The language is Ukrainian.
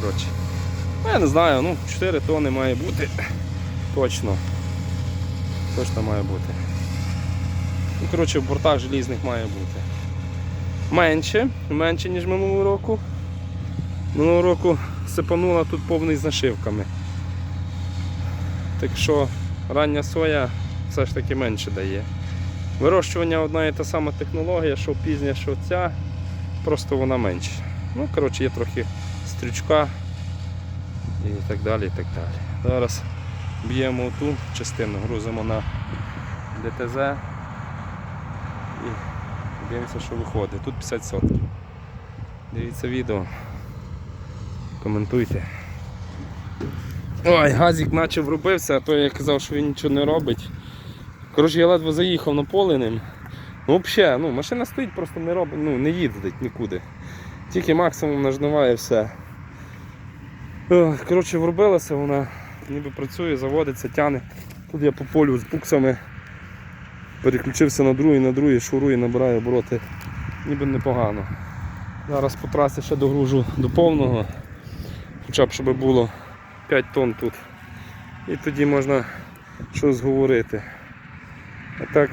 коротше. Ну, я не знаю, ну 4 тони має бути. Точно. Точно має бути. Ну, коротше, в бортах желізних має бути. Менше, менше, ніж минулого року. Минулого року сипанула тут повний з нашивками. Так що рання соя все ж таки менше дає. Вирощування одна і та сама технологія, що пізня, що ця, просто вона менша. Ну, коротше, є трохи стрючка і так далі. і так далі. Зараз б'ємо ту частину, грузимо на ДТЗ і дивимося, що виходить. Тут 50 сотків. Дивіться відео. Коментуйте. Ой, газик наче врубився, а то я казав, що він нічого не робить. Коротше, я ледве заїхав на поле ним. Ну, взагалі, ну, машина стоїть, просто не робить, ну, не їздить нікуди. Тільки максимум нажимає все. Ох, Коротше, врубилася вона, ніби працює, заводиться, тяне. Тут я по полю з буксами переключився на другий, на другий, шурую, набираю обороти. Ніби непогано. Зараз по трасі ще догружу до повного, хоча б щоб було 5 тонн тут. І тоді можна щось говорити. А так